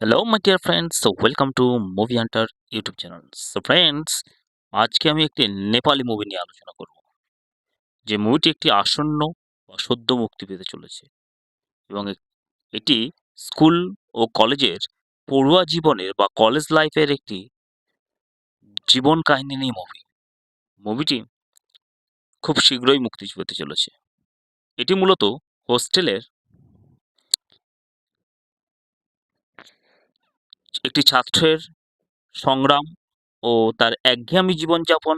Hello my dear friends so welcome to movie hunter YouTube channel so friends আজকে আমি একটি Nepali movie নিয়ে আলোচনা করব। যে মুভিটি একটি আসন্ন বা সদ্য মুক্তি পেতে চলেছে এবং এটি স্কুল ও কলেজের পড়ুয়া জীবনের বা কলেজ লাইফের একটি জীবন কাহিনী নিয়ে মুভি মুভিটি খুব শীঘ্রই মুক্তি পেতে চলেছে। এটি মূলত হোস্টেলের একটি ছাত্রের সংগ্রাম ও তার একঘেয়েমি জীবনযাপন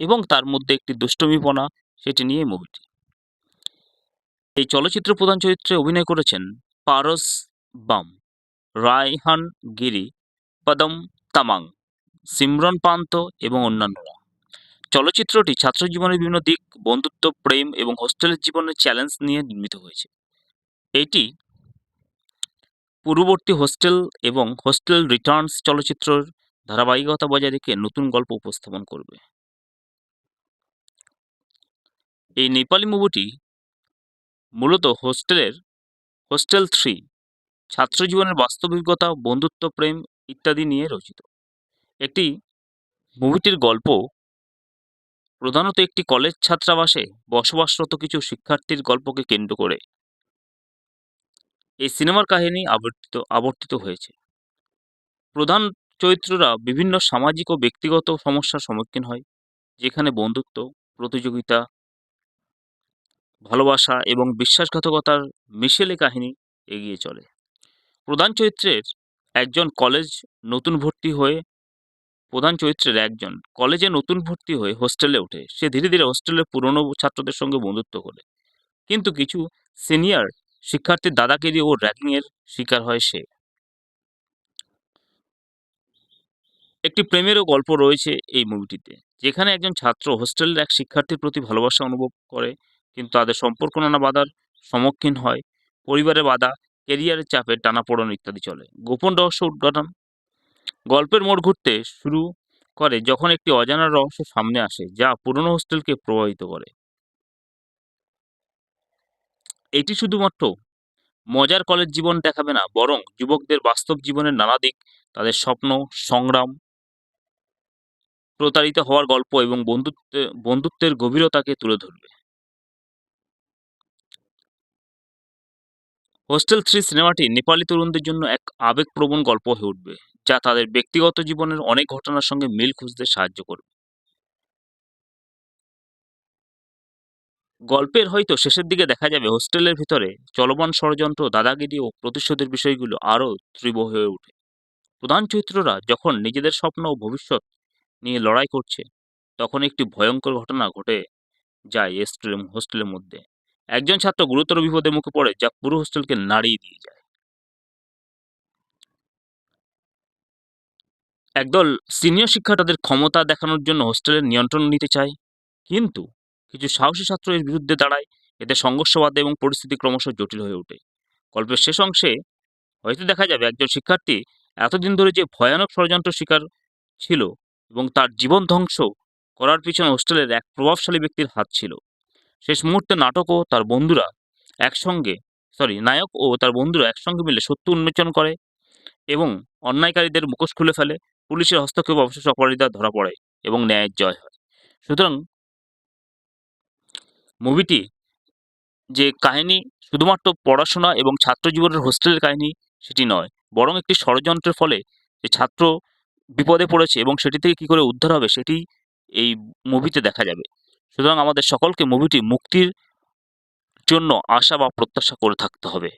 এবং তার মধ্যে একটি দুষ্টমিপনা সেটি নিয়ে মুভিটি এই চলচ্চিত্র প্রধান চরিত্রে অভিনয় করেছেন পারস বাম, রায়হান গিরি, পদম তামাং, সিমরন পান্ত এবং অন্যান্যরা। চলচ্চিত্রটি ছাত্র জীবনের বিভিন্ন দিক, বন্ধুত্ব, প্রেম এবং হোস্টেলের জীবনের চ্যালেঞ্জ নিয়ে নির্মিত হয়েছে। এটি পূর্ববর্তী হোস্টেল এবং হোস্টেল রিটার্নস চলচ্চিত্রের ধারাবাহিকতা বজায় রেখে নতুন গল্প উপস্থাপন করবে। এই নেপালি মুভিটি মূলত হোস্টেলের, হোস্টেল থ্রি ছাত্র জীবনের বাস্তব বন্ধুত্ব, প্রেম ইত্যাদি নিয়ে রচিত। একটি মুভিটির গল্প প্রধানত একটি কলেজ ছাত্রাবাসে বসবাসরত কিছু শিক্ষার্থীর গল্পকে কেন্দ্র করে। এই সিনেমার কাহিনী আবর্তিত আবর্তিত হয়েছে। প্রধান চরিত্ররা বিভিন্ন সামাজিক ও ব্যক্তিগত সমস্যার সম্মুখীন হয়, যেখানে বন্ধুত্ব, প্রতিযোগিতা, ভালোবাসা এবং বিশ্বাসঘাতকতার মিশেলে কাহিনী এগিয়ে চলে। প্রধান চরিত্রের একজন কলেজ নতুন ভর্তি হয়ে, প্রধান চরিত্রের একজন কলেজে নতুন ভর্তি হয়ে হোস্টেলে ওঠে। সে ধীরে ধীরে হোস্টেলের পুরনো ছাত্রদের সঙ্গে বন্ধুত্ব করে। কিন্তু কিছু সিনিয়র শিক্ষার্থীর দাদাগিরি ও র্যাগিংয়ের শিকার হয় সে। একটি প্রেমেরও গল্প রয়েছে এই মুভিটিতে যেখানে একজন ছাত্র হোস্টেলের এক শিক্ষার্থীর প্রতি ভালোবাসা অনুভব করে, কিন্তু তাদের সম্পর্ক নানা বাধার সম্মুখীন হয়। পরিবারের বাধা কেরিয়ারের চাপে টানাপোড়েন ইত্যাদি চলে। গোপন রহস্য উদ্ঘাটন। গল্পের মোড় ঘুরতে শুরু করে যখন একটি অজানা রহস্য সামনে আসে, যা পুরনো হোস্টেলকে প্রভাবিত করে। এটি শুধুমাত্র মজার কলেজ জীবন দেখাবে না, বরং যুবকদের বাস্তব জীবনের নানা দিক, তাদের স্বপ্ন, সংগ্রাম প্রতারিত হওয়ার গল্প এবং বন্ধুত্বে, বন্ধুত্বের গভীরতাকে তুলে ধরবে। হোস্টেল থ্রি সিনেমাটি নেপালি তরুণদের জন্য এক আবেগপ্রবণ গল্প হয়ে উঠবে, যা তাদের ব্যক্তিগত জীবনের অনেক ঘটনার সঙ্গে মিল খুঁজতে সাহায্য করবে। গল্পের হয়তো শেষের দিকে দেখা যাবে হোস্টেলের ভিতরে চলমান ষড়যন্ত্র, দাদাগিরি ও প্রতিশোধের বিষয়গুলো আরও তীব্র হয়ে ওঠে। প্রধান চরিত্ররা যখন নিজেদের স্বপ্ন ও ভবিষ্যৎ নিয়ে লড়াই করছে, তখন একটি ভয়ঙ্কর ঘটনা ঘটে যায় হোস্টেলের হোস্টেলের মধ্যে। একজন ছাত্র গুরুতর বিপদের মুখে পড়ে যা পুরো হোস্টেলকে নাড়িয়ে দিয়ে যায়। একদল সিনিয়র শিক্ষা তাদের ক্ষমতা দেখানোর জন্য হোস্টেলের নিয়ন্ত্রণ নিতে চায়, কিন্তু কিছু সাহসী ছাত্র এর বিরুদ্ধে দাঁড়ায়, এতে সংঘর্ষ বাধে এবং পরিস্থিতি ক্রমশ জটিল হয়ে ওঠে। গল্পের শেষ অংশে হয়তো দেখা যাবে একজন শিক্ষার্থী এতদিন ধরে যে ভয়ানক ষড়যন্ত্র শিকার ছিল এবং তার জীবন ধ্বংস করার পিছনে হোস্টেলের এক প্রভাবশালী ব্যক্তির হাত ছিল। শেষ মুহূর্তে নাটক ও তার বন্ধুরা একসঙ্গে সরি নায়ক ও তার বন্ধুরা একসঙ্গে মিলে সত্য উন্মোচন করে এবং অন্যায়কারীদের মুখোশ খুলে ফেলে। পুলিশের হস্তক্ষেপ অবশেষে অপরাধীরা ধরা পড়ে এবং ন্যায়ের জয় হয়। সুতরাং মুভিটি যে কাহিনী শুধুমাত্র পড়াশোনা এবং ছাত্র জীবনের হোস্টেলের কাহিনী সেটি নয়, বরং একটি ষড়যন্ত্রের ফলে যে ছাত্র বিপদে পড়েছে এবং সেটি থেকে কী করে উদ্ধার হবে সেটি এই মুভিতে দেখা যাবে। সুতরাং আমাদের সকলকে মুভিটি মুক্তির জন্য আশা বা প্রত্যাশা করে থাকতে হবে।